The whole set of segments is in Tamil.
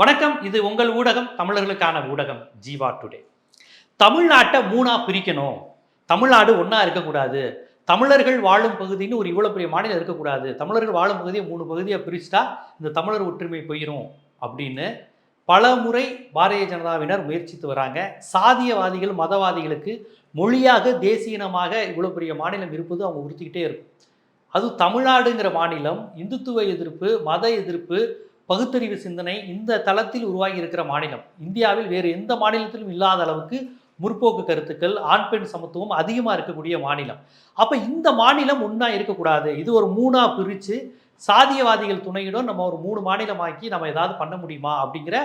வணக்கம். இது உங்கள் ஊடகம் தமிழர்களுக்கான ஊடகம் ஜீவா டுடே. தமிழ்நாட்டை மூணா பிரிக்கணும். தமிழ்நாடு ஒன்றா இருக்கக்கூடாது. தமிழர்கள் வாழும் பகுதின்னு ஒரு இவ்வளோ பெரிய மாநிலம் இருக்கக்கூடாது. தமிழர்கள் வாழும் பகுதியை மூணு பகுதியாக பிரிச்சுட்டா இந்த தமிழர் ஒற்றுமை போயிடும் அப்படின்னு பல முறை பாரதிய ஜனதாவினர் முயற்சித்து வராங்க. சாதியவாதிகள் மதவாதிகளுக்கு மொழியாக தேசியனமாக இவ்வளோ பெரிய மாநிலம் இருப்பது அவங்க உறுத்திக்கிட்டே இருக்கும். அது தமிழ்நாடுங்கிற மாநிலம் இந்துத்துவ எதிர்ப்பு மத எதிர்ப்பு பகுத்தறிவு சிந்தனை இந்த தளத்தில் உருவாகி இருக்கிற மாநிலம். இந்தியாவில் வேறு எந்த மாநிலத்திலும் இல்லாத அளவுக்கு முற்போக்கு கருத்துக்கள் ஆண் பெண் சமத்துவம் அதிகமாக இருக்கக்கூடிய மாநிலம். அப்போ இந்த மாநிலம் ஒன்றா இருக்கக்கூடாது. இது ஒரு மூணாக பிரித்து சாதியவாதிகள் துணையுடன் நம்ம ஒரு மூணு மாநிலமாக்கி நம்ம ஏதாவது பண்ண முடியுமா அப்படிங்கிற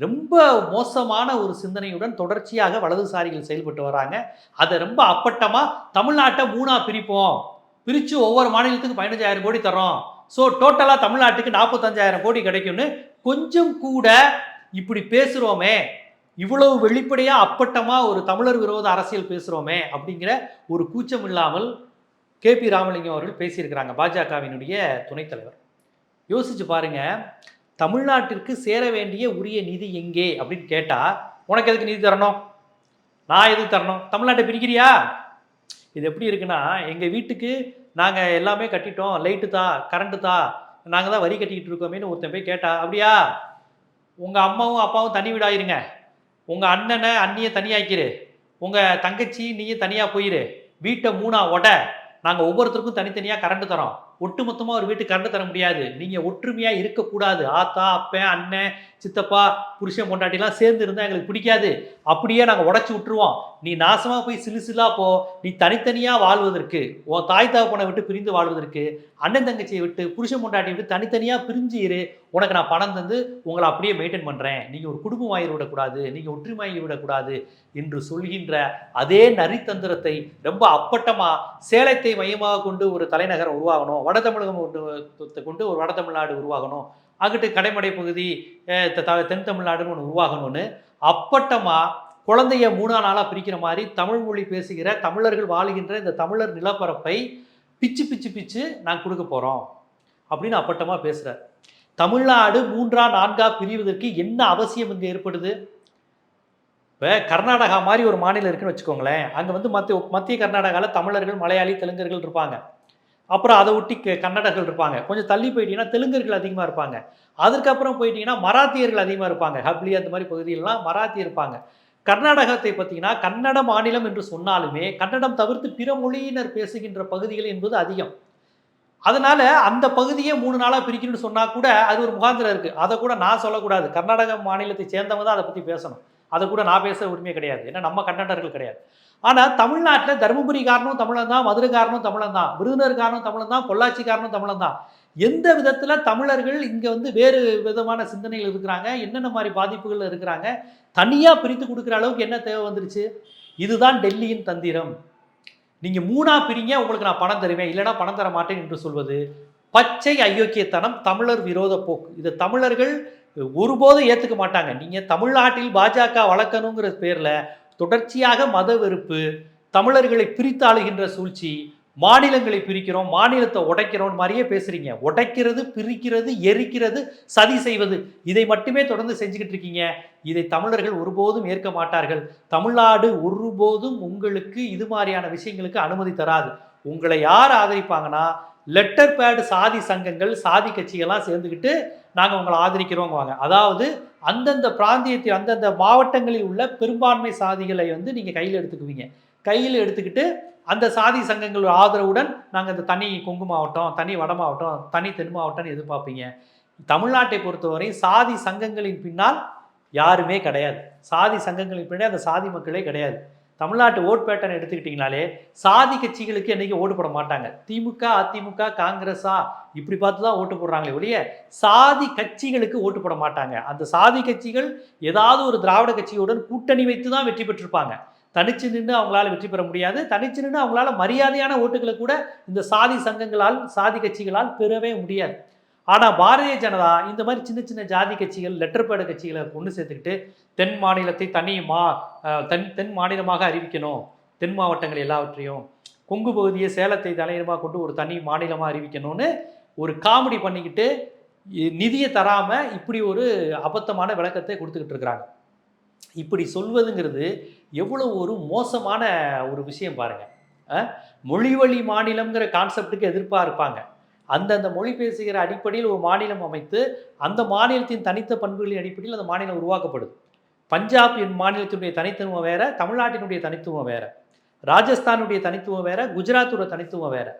ரொம்ப மோசமான ஒரு சிந்தனையுடன் தொடர்ச்சியாக வலதுசாரிகள் செயல்பட்டு வராங்க. அதை ரொம்ப அப்பட்டமாக தமிழ்நாட்டை மூணாக பிரிப்போம். பிரித்து ஒவ்வொரு மாநிலத்துக்கு பதினஞ்சாயிரம் கோடி தரோம் ஸோ டோட்டலாக தமிழ்நாட்டுக்கு நாற்பத்தஞ்சாயிரம் கோடி கிடைக்கும்னு கொஞ்சம் கூட இப்படி பேசுகிறோமே இவ்வளவு வெளிப்படையாக அப்பட்டமாக ஒரு தமிழர் விரோத அரசியல் பேசுகிறோமே அப்படிங்கிற ஒரு கூச்சம் இல்லாமல் கே பி ராமலிங்கம் அவர்கள் பேசியிருக்கிறாங்க. பாஜகவினுடைய துணைத் தலைவர். யோசிச்சு பாருங்க தமிழ்நாட்டிற்கு சேர வேண்டிய உரிய நிதி எங்கே அப்படின்னு கேட்டால் உனக்கு எதுக்கு நிதி தரணும்? நான் எதுக்கு தரணும்? தமிழ்நாட்டை பிரிக்கிறியா? இது எப்படி இருக்குன்னா எங்கள் வீட்டுக்கு நாங்கள் எல்லாமே கட்டிட்டோம் லைட்டு தா கரண்ட்டு தா நாங்கள் தான் வரி கட்டிக்கிட்டு இருக்கோமேன்னு ஒருத்தன் போய் கேட்டா அப்படியா? உங்கள் அம்மாவும் அப்பாவும் தனி வீடாயிருங்க உங்கள் அண்ணனை அண்ணியை தனியாக்கிரு. உங்கள் தங்கச்சி நீயும் தனியாக போயிரு. வீட்டை மூணா ஒட நாங்கள் ஒவ்வொருத்தருக்கும் தனித்தனியாக கரண்ட் தரோம். ஒட்டுமொத்தமாக ஒரு வீட்டுக்கு கரண்ட் தர முடியாது. நீங்கள் ஒற்றுமையாக இருக்கக்கூடாது. ஆத்தா அப்பன் அண்ணன் சித்தப்பா புருஷன் பொண்டாட்டிலாம் சேர்ந்து இருந்தால் எங்களுக்கு பிடிக்காது. அப்படியே நாங்கள் உடச்சி விட்டுருவோம். நீ நாசமாக போய் சிலு சிலா போ. நீ தனித்தனியாக வாழ்வதற்கு உன் தாய் தகப்பனை விட்டு பிரிந்து வாழ்வதற்கு அண்ணன் தங்கச்சியை விட்டு புருஷன் பொண்டாட்டியை விட்டு தனித்தனியாக பிரிஞ்சு இரு. உனக்கு நான் பணம் தந்து உங்களை அப்படியே மெயின்டைன் பண்ணுறேன் நீங்கள் ஒரு குடும்பம் ஆகி விடக்கூடாது. நீங்கள் ஒற்றுமையாகி விடக்கூடாது என்று சொல்கின்ற அதே நரித்தந்திரத்தை ரொம்ப அப்பட்டமாக சேலத்தை மையமாக கொண்டு ஒரு தலைநகரம் உருவாகணும். வட தமிழகம் கொண்டு கொண்டு ஒரு வட தமிழ்நாடு உருவாகணும். அங்கிட்டு கடைமடை பகுதி த- த- தென் தமிழ்நாடுன்னு ஒன்று உருவாகணும்னு அப்பட்டமாக குழந்தைய மூணா நாளாக பிரிக்கிற மாதிரி தமிழ் மொழி பேசுகிற தமிழர்கள் வாழுகின்ற இந்த தமிழர் நிலப்பரப்பை பிச்சு பிச்சு பிச்சு நான் கொடுக்க போகிறோம் அப்படின்னு அப்பட்டமாக பேசுகிறார் தமிழ்நாடு மூன்றா நான்கா பிரிவதற்கு என்ன அவசியம் இங்கே ஏற்படுது? இப்போ கர்நாடகா மாதிரி ஒரு மாநிலம் இருக்குன்னு வச்சுக்கோங்களேன். அங்கே வந்து மத்திய மத்திய கர்நாடகாவில் தமிழர்கள் மலையாளி தெலுங்கர்கள் இருப்பாங்க. அப்புறம் அதை ஒட்டி கன்னடர்கள் இருப்பாங்க. கொஞ்சம் தள்ளி போயிட்டீங்கன்னா தெலுங்கர்கள் அதிகமாக இருப்பாங்க. அதுக்கப்புறம் போயிட்டீங்கன்னா மராத்தியர்கள் அதிகமாக இருப்பாங்க. ஹப்ளி அந்த மாதிரி பகுதியிலலாம் மராத்தி இருப்பாங்க. கர்நாடகத்தை பார்த்தீங்கன்னா கன்னட மாநிலம் என்று சொன்னாலுமே கன்னடம் தவிர்த்து பிற மொழியினர் பேசுகின்ற பகுதிகள் என்பது அதிகம். அதனால அந்த பகுதியை மூணு நாளாக பிரிக்கணும்னு சொன்னால் கூட அது ஒரு முகாந்திரம் இருக்குது அதை கூட நான் சொல்லக்கூடாது. கர்நாடக மாநிலத்தை சேர்ந்தவங்க தான் அதை பற்றி பேசணும். அதை கூட நான் பேச உரிமை கிடையாது. ஏன்னா நம்ம கன்னடர்கள் கிடையாது. ஆனால் தமிழ்நாட்டில் தருமபுரி காரணம் தமிழன் தான் மதுரை காரணம் தமிழன் தான் விருதுநர் காரனும் தமிழன் தான் பொள்ளாச்சி தமிழன் தான். எந்த விதத்தில் தமிழர்கள் இங்கே வந்து வேறு விதமான சிந்தனைகள் இருக்கிறாங்க என்னென்ன மாதிரி பாதிப்புகள் இருக்கிறாங்க தனியாக பிரித்து கொடுக்குற அளவுக்கு என்ன தேவை வந்துருச்சு? இதுதான் டெல்லியின் தந்திரம். நீங்கள் மூணா பிரிங்க உங்களுக்கு நான் பணம் தருவேன். இல்லைனா பணம் தர மாட்டேன் என்று சொல்வது பச்சை அயோக்கியத்தனம் தமிழர் விரோத போக்கு. இது தமிழர்கள் ஒருபோதும் ஏற்றுக்க மாட்டாங்க. நீங்கள் தமிழ்நாட்டில் பாஜக வளர்க்கணுங்கிற பேரில் தொடர்ச்சியாக மத வெறுப்பு தமிழர்களை பிரித்தாளுகின்ற சூழ்ச்சி மாநிலங்களை பிரிக்கிறோம் மாநிலத்தை உடைக்கிறோம் மாதிரியே பேசுகிறீங்க உடைக்கிறது பிரிக்கிறது எரிக்கிறது சதி செய்வது. இதை மட்டுமே தொடர்ந்து செஞ்சுக்கிட்டு இருக்கீங்க. இதை தமிழர்கள் ஒருபோதும் ஏற்க மாட்டார்கள். தமிழ்நாடு ஒருபோதும் உங்களுக்கு இது மாதிரியான விஷயங்களுக்கு அனுமதி தராது. உங்களை யார் ஆதரிப்பாங்கன்னா லெட்டர் பேடு சாதி சங்கங்கள் சாதி கட்சிகள்லாம் சேர்ந்துக்கிட்டு நாங்கள் உங்களை ஆதரிக்கிறோங்குவாங்க. அதாவது அந்தந்த பிராந்தியத்தில் அந்தந்த மாவட்டங்களில் உள்ள பெரும்பான்மை சாதிகளை வந்து நீங்கள் கையில் எடுத்துக்குவீங்க. கையில் எடுத்துக்கிட்டு அந்த சாதி சங்கங்கள் ஆதரவுடன் நாங்கள் இந்த தனி கொங்கு மாவட்டம் தனி வட மாவட்டம் தனி தென் மாவட்டம்னு எதிர்பார்ப்பீங்க. தமிழ்நாட்டை பொறுத்தவரை சாதி சங்கங்களின் பின்னால் யாருமே கிடையாது. சாதி சங்கங்களின் பின்னாடி அந்த சாதி மக்களே கிடையாது. தமிழ்நாட்டு ஓட் பேட்டர்ன் எடுத்துக்கிட்டிங்கனாலே சாதி கட்சிகளுக்கு என்னைக்கு ஓட்டு போட மாட்டாங்க. திமுக அதிமுக காங்கிரஸா? இப்படி பார்த்து தான் ஓட்டு போடுறாங்களே ஒழிய சாதி கட்சிகளுக்கு ஓட்டு போட மாட்டாங்க. அந்த சாதி கட்சிகள் ஏதாவது ஒரு திராவிட கட்சியுடன் கூட்டணி வைத்து தான் வெற்றி பெற்றிருப்பாங்க. தனிச்சு நின்று அவங்களால வெற்றி பெற முடியாது. தனிச்சு நின்று அவங்களால மரியாதையான ஓட்டுகளை கூட இந்த சாதி சங்கங்களால் சாதி கட்சிகளால் பெறவே முடியாது. ஆனால் பாரதிய ஜனதா இந்த மாதிரி சின்ன சின்ன ஜாதி கட்சிகள் லெட்டர் பேடு கட்சிகளை கொண்டு சேர்த்துக்கிட்டு தென் மாநிலத்தை தனி மா தென் தென் மாநிலமாக அறிவிக்கணும். தென் மாவட்டங்கள் எல்லாவற்றையும் கொங்கு பகுதியை சேலத்தை தலையிடமாக கொண்டு ஒரு தனி மாநிலமாக அறிவிக்கணும்னு ஒரு காமெடி பண்ணிக்கிட்டு நிதியை தராமல் இப்படி ஒரு அபத்தமான விளக்கத்தை கொடுத்துக்கிட்டு இருக்கிறாங்க. இப்படி சொல்வதுங்கிறது எவ்வளவு ஒரு மோசமான ஒரு விஷயம் பாருங்கள் மொழிவழி மாநிலங்கிற கான்செப்டுக்கு எதிர்ப்பாக இருப்பாங்க. அந்தந்த மொழி பேசுகிற அடிப்படையில் ஒரு மாநிலம் அமைத்து அந்த மாநிலத்தின் தனித்த பண்புகளின் அடிப்படையில் அந்த மாநிலம் உருவாக்கப்படுது. பஞ்சாப் என் மாநிலத்தினுடைய தனித்துவம் வேறு தமிழ்நாட்டினுடைய தனித்துவம் வேறு ராஜஸ்தானுடைய தனித்துவம் வேறு குஜராத்தோட தனித்துவம் வேறு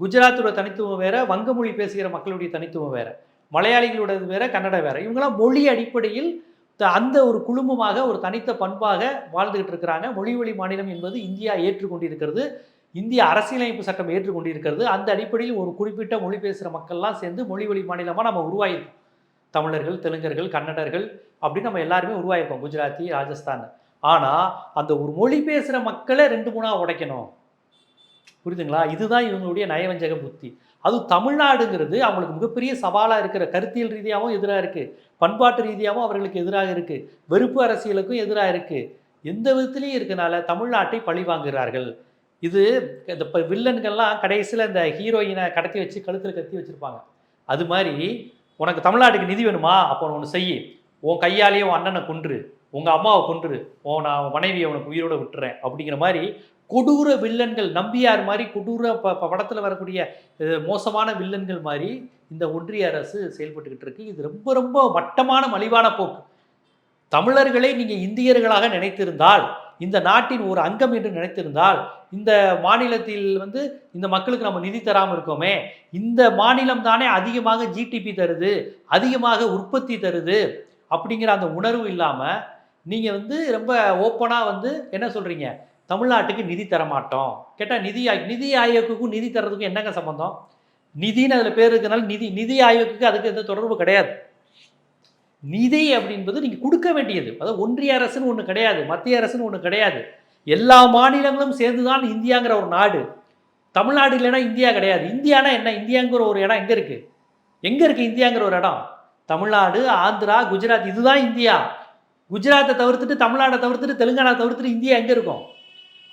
குஜராத்தோட தனித்துவம் வேறு வங்க மொழி பேசுகிற மக்களுடைய தனித்துவம் வேறு மலையாளிகளோடது வேற கன்னடம் வேற. இவங்களாம் மொழி அடிப்படையில் த- அந்த ஒரு குழுமமாக ஒரு தனித்த பண்பாக வாழ்ந்துகிட்டு இருக்கிறாங்க. மொழி வழி மாநிலம் என்பது இந்தியா ஏற்றுக்கொண்டிருக்கிறது. இந்திய அரசியலமைப்பு சட்டம் ஏற்றுக்கொண்டிருக்கிறது. அந்த அடிப்படையில் ஒரு குறிப்பிட்ட மொழி பேசுகிற மக்கள்லாம் சேர்ந்து மொழி வழி மாநிலமாக நம்ம உருவாயிருக்கோம். தமிழர்கள் தெலுங்கர்கள் கன்னடர்கள் அப்படின்னு நம்ம எல்லாருமே உருவாயிருக்கோம் குஜராத்தி ராஜஸ்தான். ஆனால் அந்த ஒரு மொழி பேசுகிற மக்களை ரெண்டு மூணாக உடைக்கணும். புரியுதுங்களா? இதுதான் இவங்களுடைய நயவஞ்சக புத்தி. அதுவும் தமிழ்நாடுங்கிறது அவங்களுக்கு மிகப்பெரிய சவாலாக இருக்கிற கருத்தியல் ரீதியாகவும் எதிராக இருக்குது பண்பாட்டு ரீதியாகவும் அவர்களுக்கு எதிராக இருக்குது வெறுப்பு அரசியலுக்கும் எதிராக இருக்குது எந்த விதத்துலேயும் இருக்கனால தமிழ்நாட்டை பழி வாங்குகிறார்கள். இது இந்த இப்போ வில்லன்கள்லாம் கடைசியில் இந்த ஹீரோயினை கடத்தி வச்சு கழுத்தில் கத்தி வச்சுருப்பாங்க. அது மாதிரி உனக்கு தமிழ்நாட்டுக்கு நிதி வேணுமா? அப்போ ஒன்று செய் உன் கையாலேயே உன் அண்ணனை கொன்று. உங்கள் அம்மாவை கொன்று. உன் நான் மனைவியை உனக்கு உயிரோட விட்டுறேன். அப்படிங்கிற மாதிரி கொடூர வில்லன்கள் நம்பியார் மாதிரி கொடூர ப ப- வரக்கூடிய மோசமான வில்லன்கள் மாதிரி இந்த ஒன்றிய அரசு செயல்பட்டுக்கிட்டு இருக்கு. இது ரொம்ப ரொம்ப மட்டமான மலிவான போக்கு. தமிழர்களை நீங்கள் இந்தியர்களாக நினைத்திருந்தால் இந்த நாட்டின் ஒரு அங்கம் என்று நினைத்திருந்தால் இந்த மாநிலத்தில் வந்து இந்த மக்களுக்கு நம்ம நிதி தராமல் இருக்கோமே. இந்த மாநிலம் தானே அதிகமாக ஜிடிபி தருது அதிகமாக உற்பத்தி தருது அப்படிங்கிற அந்த உணர்வு இல்லாமல் நீங்கள் வந்து ரொம்ப ஓப்பனாக வந்து என்ன சொல்கிறீங்க தமிழ்நாட்டுக்கு நிதி தர மாட்டோம் கேட்டால் நிதி ஆய் நிதி ஆயோக்குக்கும் நிதி தரதுக்கும் என்னங்க சம்பந்தம்? நிதின்னு அதில் பேர் இருக்கிறதுனால நிதி நிதி ஆயோக்குக்கு அதுக்கு எந்த தொடர்பு கிடையாது. நிதி அப்படின்றது நீங்கள் கொடுக்க வேண்டியது. அதாவது ஒன்றிய அரசுன்னு ஒன்று கிடையாது மத்திய அரசுன்னு ஒன்று கிடையாது. எல்லா மாநிலங்களும் சேர்ந்து தான் இந்தியாங்கிற ஒரு நாடு. தமிழ்நாடு இல்லைன்னா இந்தியா கிடையாது. இந்தியானா என்ன? இந்தியாங்கிற ஒரு இடம் எங்கே இருக்குது எங்கே இருக்குது இந்தியாங்கிற ஒரு இடம்? தமிழ்நாடு ஆந்திரா குஜராத் இதுதான் இந்தியா. குஜராத்தை தவிர்த்துட்டு தமிழ்நாடை தவிர்த்துட்டு தெலுங்கானா தவிர்த்துட்டு இந்தியா எங்கே இருக்கும்?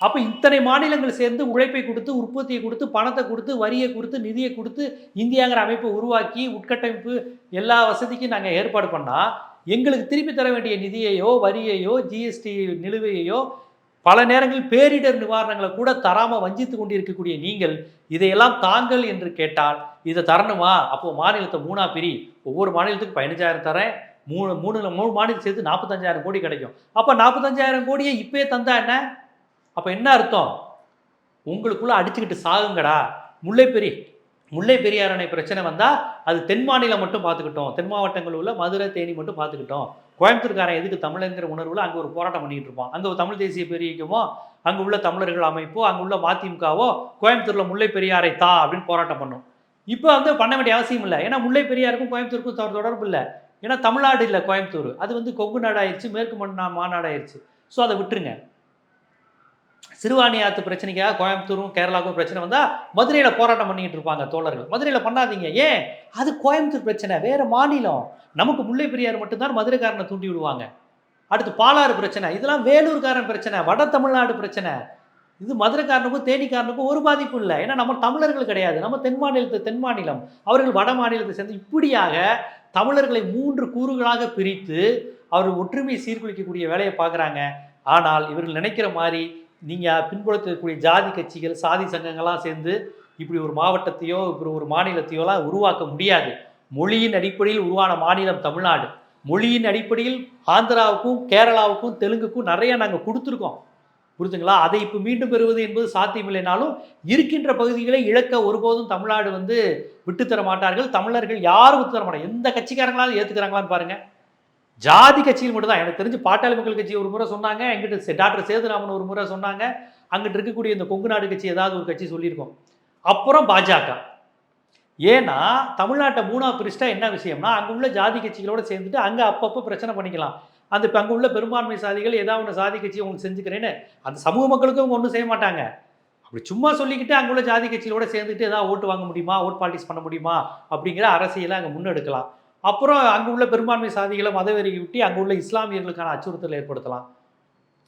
அப்போ இத்தனை மாநிலங்கள் சேர்ந்து உழைப்பை கொடுத்து உற்பத்தியை கொடுத்து பணத்தை கொடுத்து வரியை கொடுத்து நிதியை கொடுத்து இந்தியாங்கிற அமைப்பை உருவாக்கி உட்கட்டமைப்பு எல்லா வசதிக்கும் நாங்கள் ஏற்பாடு பண்ணால் எங்களுக்கு திருப்பி தர வேண்டிய நிதியையோ வரியையோ ஜிஎஸ்டி நிலுவையையோ பல நேரங்களில் பேரிடர் நிவாரணங்களை கூட தராமல் வஞ்சித்து கொண்டிருக்கக்கூடிய நீங்கள் இதையெல்லாம் தாங்கள் என்று கேட்டால் இதை தரணுமா? அப்போது மாநிலத்தை மூணா பிரி. ஒவ்வொரு மாநிலத்துக்கு பதினஞ்சாயிரம் தரேன். மூணு மூணு மூணு மாநிலம் சேர்த்து நாற்பத்தஞ்சாயிரம் கோடி கிடைக்கும். அப்போ நாற்பத்தஞ்சாயிரம் கோடியை இப்போயே தந்தா என்ன? அப்போ என்ன அர்த்தம்? உங்களுக்குள்ள அடிச்சுக்கிட்டு சாகுங்கடா. முல்லைப்பெரி முல்லை பெரியார் அணை பிரச்சனை வந்தால் அது தென் மாநிலம் மட்டும் பார்த்துக்கிட்டோம். தென் மாவட்டங்கள் உள்ள மதுரை தேனி மட்டும் பார்த்துக்கிட்டோம். கோயம்புத்தூர்காரன் எதுக்கு தமிழங்கிற உணர்வில் அங்கே ஒரு போராட்டம் பண்ணிகிட்டு இருப்பான். அங்கே தமிழ் தேசிய பெரியக்குமோ அங்கே உள்ள தமிழர்கள் அமைப்போ அங்கே உள்ள மதிமுகவோ கோயம்புத்தூரில் முல்லை பெரியாரை தா அப்படின்னு போராட்டம் பண்ணும். இப்போ வந்து பண்ண வேண்டிய அவசியம் இல்லை. ஏன்னா முல்லை பெரியாருக்கும் கோயம்புத்தூருக்கும் தொ- தொடர்பு இல்லை. ஏன்னா தமிழ்நாடு இல்லை கோயம்புத்தூர். அது வந்து கொங்கு நாடாயிருச்சு மேற்கு மண் மாநாடாயிருச்சு. ஸோ அதை விட்டுருங்க. சிறுவாணியாத்து பிரச்சனைக்காக கோயம்புத்தூரும் கேரளாவுக்கும் பிரச்சனை வந்தால் மதுரையில் போராட்டம் பண்ணிக்கிட்டு இருப்பாங்க தோழர்கள். மதுரையில் பண்ணாதீங்க. ஏன்? அது கோயம்புத்தூர் பிரச்சனை. வேறு மாநிலம். நமக்கு முல்லை பெரியார் மட்டும்தான் மதுரைக்காரனை தூண்டி விடுவாங்க. அடுத்து பாலாறு பிரச்சனை. இதெல்லாம் வேலூர்காரன் பிரச்சனை. வட தமிழ்நாடு பிரச்சனை. இது மதுரைக்காரனுக்கும் தேனிக்காரனுக்கும் ஒரு பாதிப்பும் இல்லை. ஏன்னா நம்ம தமிழர்கள் கிடையாது. நம்ம தென் மாநிலத்து தென் மாநிலம். அவர்கள் வட மாநிலத்தை சேர்ந்து இப்படியாக தமிழர்களை மூன்று கூறுகளாக பிரித்து அவர்கள் ஒற்றுமையை சீர்குலைக்கக்கூடிய வேலையை பார்க்குறாங்க. ஆனால் இவர்கள் நினைக்கிற மாதிரி நீங்கள் பின்புலத்திற்கக்கூடிய ஜாதி கட்சிகள் சாதி சங்கங்கள்லாம் சேர்ந்து இப்படி ஒரு மாவட்டத்தையோ இப்படி ஒரு மாநிலத்தையோலாம் உருவாக்க முடியாது. மொழியின் அடிப்படையில் உருவான மாநிலம் தமிழ்நாடு. மொழியின் அடிப்படையில் ஆந்திராவுக்கும் கேரளாவுக்கும் தெலுங்குக்கும் நிறைய நாங்கள் கொடுத்துருக்கோம். புரிஞ்சுங்களா? அதை இப்போ மீண்டும் பெறுவது என்பது சாத்தியமில்லைனாலும் இருக்கின்ற பகுதிகளை இழக்க ஒருபோதும் தமிழ்நாடு வந்து விட்டுத்தர மாட்டார்கள். தமிழர்கள் யாரும் விட்டுத்தர தர மாட்டாங்க. எந்த கட்சிக்காரங்களாலும் ஏற்றுக்கிறாங்களான்னு பாருங்கள் ஜாதி கட்சியில் மட்டும்தான். எனக்கு தெரிஞ்சு பாட்டாளி மக்கள் கட்சி ஒரு முறை சொன்னாங்க எங்கிட்ட டாக்டர் சேதுராமன் ஒரு முறை சொன்னாங்க அங்கிட்டு இருக்கக்கூடிய இந்த கொங்கு நாடு கட்சி ஏதாவது ஒரு கட்சி சொல்லியிருக்கோம். அப்புறம் பாஜக. ஏன்னா தமிழ்நாட்டை மூணா பிரிச்சிட்டா என்ன விஷயம்னா அங்கே உள்ள ஜாதி கட்சிகளோட சேர்ந்துட்டு அங்கே அப்பப்போ பிரச்சனை பண்ணிக்கலாம். அந்த இப்போ அங்கே உள்ள பெரும்பான்மை சாதிகள் ஏதாவது ஒன்று சாதி கட்சி உங்களுக்கு செஞ்சுக்கிறேன்னு அந்த சமூக மக்களுக்கும் அவங்க ஒன்றும் செய்ய மாட்டாங்க. அப்படி சும்மா சொல்லிக்கிட்டு அங்கே உள்ள ஜாதி கட்சிகளோட சேர்ந்துட்டு ஏதாவது ஓட்டு வாங்க முடியுமா ஓட் பாலிட்டிக்ஸ் பண்ண முடியுமா அப்படிங்கிற அரசியலை அங்கே முன்னெடுக்கலாம். அப்புறம் அங்கே உள்ள பெரும்பான்மை சாதிகளை மதவெறி விட்டு அங்கே உள்ள இஸ்லாமியர்களுக்கான அச்சுறுத்தல் ஏற்படுத்தலாம்.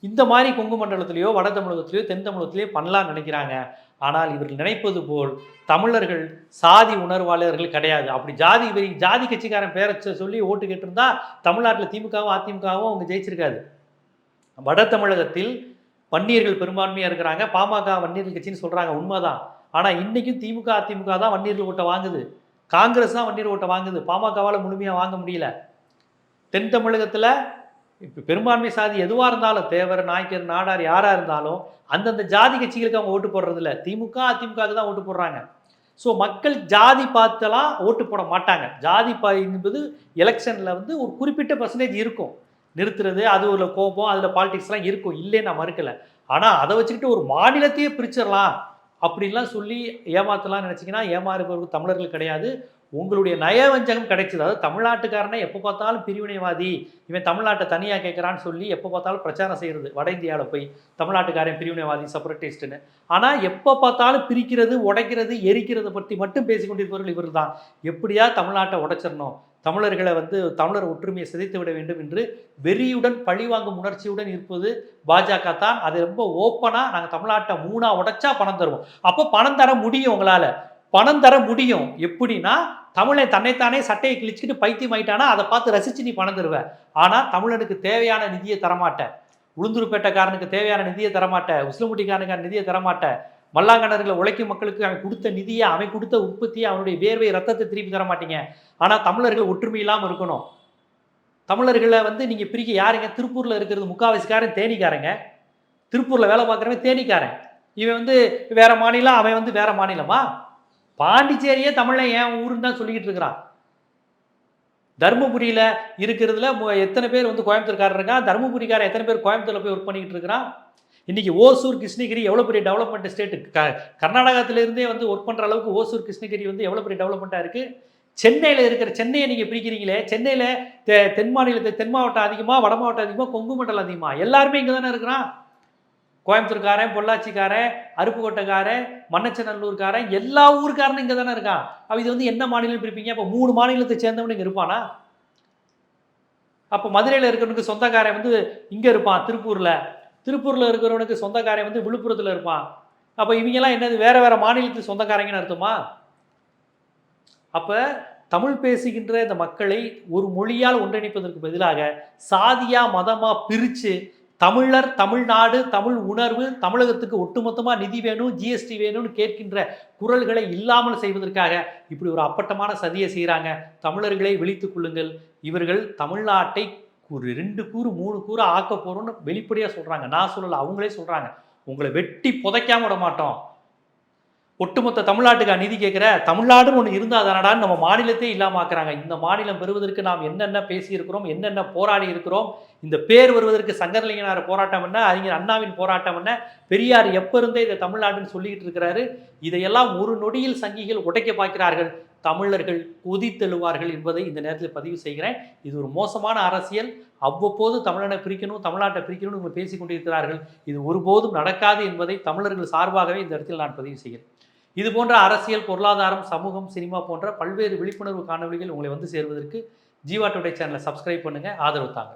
இந்த மாதிரி கொங்கு மண்டலத்திலேயோ வட தமிழகத்திலேயோ தென் தமிழகத்திலேயோ பண்ணலாம்னு நினைக்கிறாங்க. ஆனால் இவர்கள் நினைப்பது போல் தமிழர்கள் சாதி உணர்வாளர்கள் கிடையாது. அப்படி ஜாதி வெறி ஜாதி கட்சிக்காரன் பேரை சொல்லி ஓட்டு கேட்டிருந்தா தமிழ்நாட்டில் திமுகவும் அதிமுகவும் அவங்க ஜெயிச்சிருக்காது. வட தமிழகத்தில் வன்னியர்கள் பெரும்பான்மையாக இருக்கிறாங்க. பாமக வன்னியர்கள் கட்சின்னு சொல்கிறாங்க உண்மைதான். ஆனால் இன்றைக்கும் திமுக அதிமுக தான் வன்னியர்கள் ஓட்டை வாங்குது. காங்கிரஸ் தான் வன்னியர் ஓட்டை வாங்குது. பாமகவால் முழுமையாக வாங்க முடியல. தென் தமிழகத்தில் இப்போ பெரும்பான்மை சாதி எதுவாக இருந்தாலும் தேவர் நாய்க்கர் நாடார் யாராக இருந்தாலும் அந்தந்த ஜாதி கட்சிகளுக்கு அவங்க ஓட்டு போடுறதில்ல. திமுக அதிமுகவுக்கு தான் ஓட்டு போடுறாங்க. ஸோ மக்கள் ஜாதி பார்த்தெல்லாம் ஓட்டு போட மாட்டாங்க. ஜாதி பா என்பது எலெக்ஷனில் வந்து ஒரு குறிப்பிட்ட பர்சன்டேஜ் இருக்கும். நிறுத்துறது அது ஒரு கோபம் அதில் பாலிடிக்ஸ்லாம் இருக்கும். இல்லைன்னு நான் மறுக்கலை. ஆனால் அதை வச்சுக்கிட்டு ஒரு மாநிலத்தையே பிரிச்சிடலாம். அப்படின்லாம் சொல்லி ஏமாத்தலாம் நினச்சிங்கன்னா ஏமாறுபவர்கள் தமிழர்கள் கிடையாது. உங்களுடைய நயவஞ்சகம் கிடைச்சது. அதாவது தமிழ்நாட்டுக்காரனை எப்போ பார்த்தாலும் பிரிவினைவாதி. இவன் தமிழ்நாட்டை தனியாக கேட்குறான்னு சொல்லி எப்போ பார்த்தாலும் பிரச்சாரம் செய்கிறது வட இந்தியாவில் போய் தமிழ்நாட்டுக்காரன் பிரிவினைவாதி செப்பரட்டிஸ்ட்டுன்னு ஆனால் எப்போ பார்த்தாலும் பிரிக்கிறது உடைக்கிறது எரிக்கிறது பற்றி மட்டும் பேசிக்கொண்டிருப்பவர்கள் இவர் தான் எப்படியா தமிழ்நாட்டை உடைச்சிடணும்? தமிழர்களை வந்து தமிழர் ஒற்றுமையை சிதைத்து விட வேண்டும் என்று வெறியுடன் பழிவாங்கும் உணர்ச்சியுடன் இருப்பது பாஜக தான். அது ரொம்ப ஓப்பனாக நாங்கள் தமிழ்நாட்டை மூணாக உடைச்சா பணம் தருவோம். அப்போ பணம் தர முடியும் உங்களால். பணம் தர முடியும். எப்படின்னா தமிழை தன்னைத்தானே சட்டையை கிழிச்சிக்கிட்டு பைத்தியம் ஆயிட்டானா அதை பார்த்து ரசித்து நீ பணம் தருவ. ஆனால் தமிழனுக்கு தேவையான நிதியை தரமாட்டேன் உளுந்தூர்பேட்டைக்காரனுக்கு தேவையான நிதியை தரமாட்டேன் உசிலமுட்டிக்காரனுக்கான நிதியை தரமாட்டேன் மல்லாங்கண்ணர்களை உழைக்கும் மக்களுக்கு அவன் கொடுத்த நிதியை அவன் கொடுத்த உற்பத்தியை அவனுடைய வேர்வை ரத்தத்தை திருப்பி தர மாட்டீங்க. ஆனால் தமிழர்கள் ஒற்றுமை இல்லாமல் இருக்கணும். தமிழர்களை வந்து நீங்கள் பிரிக்க யாருங்க? திருப்பூரில் இருக்கிறது முக்காவாசிக்காரன் தேனிக்காரங்க. திருப்பூரில் வேலை பார்க்குறவன் தேனிக்காரன். இவன் வந்து வேற மாநிலம் அவன் வந்து வேற மாநிலமா? பாண்டிச்சேரியே தமிழை ஏன் ஊருன்னு தான் சொல்லிக்கிட்டு இருக்கிறான். தருமபுரியில் இருக்கிறதுல எத்தனை பேர் வந்து கோயம்புத்தூர்காரர் இருக்கான்? தருமபுரிக்காரன் எத்தனை பேர் கோயம்புத்தூரில் போய் ஒர்க் பண்ணிக்கிட்டு இருக்கிறான்? இன்றைக்கி ஓசூர் கிருஷ்ணகிரி எவ்வளோ பெரிய டெவலப்மெண்ட் ஸ்டேட்டு க கர்நாடகத்திலேருந்தே வந்து ஒர்க் பண்ணுற அளவுக்கு ஓசூர் கிருஷ்ணகிரி வந்து எவ்வளோ பெரிய டெவலப்மெண்ட்டாக இருக்குது சென்னையில் இருக்கிற சென்னையை நீங்கள் பிரிக்கிறீங்களே சென்னையில் தெ தென் மாநிலத்தை தென் மாவட்டம் அதிகமாக வட மாவட்டம் அதிகமாக கொங்கு மண்டலம் அதிகமாக எல்லாருமே இங்கே தானே இருக்கிறான். கோயம்புத்தூர்காரன் பொள்ளாச்சிக்காரன் அருப்புக்கோட்டைக்காரன் மன்னச்சநல்லூர்காரன் எல்லா ஊருக்காரனும் இங்கே தானே இருக்கான். அப்போ இது வந்து என்ன மாநிலம் பிரிப்பீங்க? அப்போ மூணு மாநிலத்தை சேர்ந்தவனு இங்கே இருப்பானா? அப்போ மதுரையில் இருக்கிறவனுக்கு சொந்தக்காரன் வந்து இங்கே இருப்பான் திருப்பூரில். திருப்பூரில் இருக்கிறவனுக்கு சொந்தக்காரன் வந்து விழுப்புரத்தில் இருப்பான். அப்போ இவங்கெல்லாம் என்னது வேறு வேறு மாநிலத்துக்கு சொந்தக்காரங்கன்னு அர்த்தமா? அப்போ தமிழ் பேசுகின்ற இந்த மக்களை ஒரு மொழியால் ஒன்றிணைப்பதற்கு பதிலாக சாதியாக மதமாக பிரித்து தமிழர் தமிழ்நாடு தமிழ் உணர்வு தமிழகத்துக்கு ஒட்டுமொத்தமாக நிதி வேணும் ஜிஎஸ்டி வேணும்னு கேட்கின்ற குரல்களை இல்லாமல் செய்வதற்காக இப்படி ஒரு அப்பட்டமான சதியை செய்கிறாங்க தமிழர்களை விழித்துக் கொள்ளுங்கள். இவர்கள் தமிழ்நாட்டை ஒரு ரெண்டு கூறு மூணு கூறு ஆக்க போகிறோம்னு வெளிப்படையாக சொல்கிறாங்க நான் சொல்லலை அவங்களே சொல்கிறாங்க உங்களை வெட்டி புதைக்காம விட மாட்டோம். ஒட்டுமொத்த தமிழ்நாட்டுக்கு நிதி கேட்குற தமிழ்நாடுன்னு ஒன்று இருந்தால் தானடான்னு நம்ம மாநிலத்தை இல்லாமல் ஆக்குறாங்க. இந்த மாநிலம் பெறுவதற்கு நாம் என்னென்ன பேசியிருக்கிறோம் என்னென்ன போராடி இருக்கிறோம் இந்த பேர் வருவதற்கு சங்கரலிங்கனார் போராட்டம் என்ன அறிஞர் அண்ணாவின் போராட்டம் என்ன பெரியார் எப்போ இருந்தே இதை தமிழ்நாடுன்னு சொல்லிக்கிட்டு இருக்கிறாரு. இதையெல்லாம் ஒரு நொடியில் சங்கிகள் உடைக்க பார்க்கிறார்கள். தமிழர்கள் கொதித்தெழுவார்கள் என்பதை இந்த நேரத்தில் பதிவு செய்கிறேன். இது ஒரு மோசமான அரசியல். அவ்வப்போது தமிழனை பிரிக்கணும் தமிழ்நாட்டை பிரிக்கணும்னு இவங்க பேசிக் கொண்டிருக்கிறார்கள். இது ஒருபோதும் நடக்காது என்பதை தமிழர்கள் சார்பாகவே இந்த இடத்தில் நான் பதிவு செய்கிறேன். இது போன்ற அரசியல் பொருளாதாரம் சமூகம் சினிமா போன்ற பல்வேறு விழிப்புணர்வு காணொலிகள் உங்களை வந்து சேர்வதற்கு ஜீவா டுடே சேனலை சப்ஸ்கிரைப் பண்ணுங்கள் ஆதரவு தாங்க.